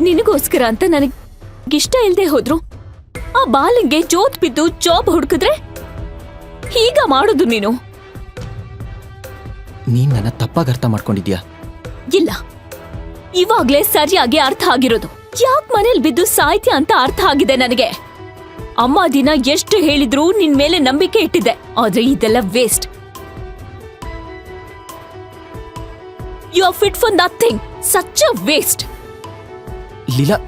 ನಿನಗೋಸ್ಕರ ಅಂತ ನನಗಿಷ್ಟ ಇಷ್ಟ ಇಲ್ದೆ ಹೋದ್ರು? ಆ ಬಾಲಂಗೆ ಜೋತ್ ಬಿದ್ದು ಜಾಬ್ ಹುಡುಕಿದ್ರೆ ಹೀಗ ಮಾಡುದು ನೀನು? ನೀನ್ ನನ್ನ ತಪ್ಪಾಗಿ ಅರ್ಥ ಮಾಡ್ಕೊಂಡಿದ್ಯಾ? ಇಲ್ಲ. ಇವಾಗ್ಲೇ ಸರಿಯಾಗಿ ಅರ್ಥ ಆಗಿರೋದು. ಯಾಕ್ ಮನೇಲಿ ಬಿದ್ದು ಸಾಯ್ತಿ ಅಂತ ಅರ್ಥ ಆಗಿದೆ ನನಗೆ. ಅಮ್ಮ ದಿನ ಎಷ್ಟು ಹೇಳಿದ್ರು ನಿನ್ ಮೇಲೆ ನಂಬಿಕೆ ಇಟ್ಟಿದ್ದೆ. ಆದ್ರೆ ಇದೆಲ್ಲ waste you are fit for nothing such a waste لي لا.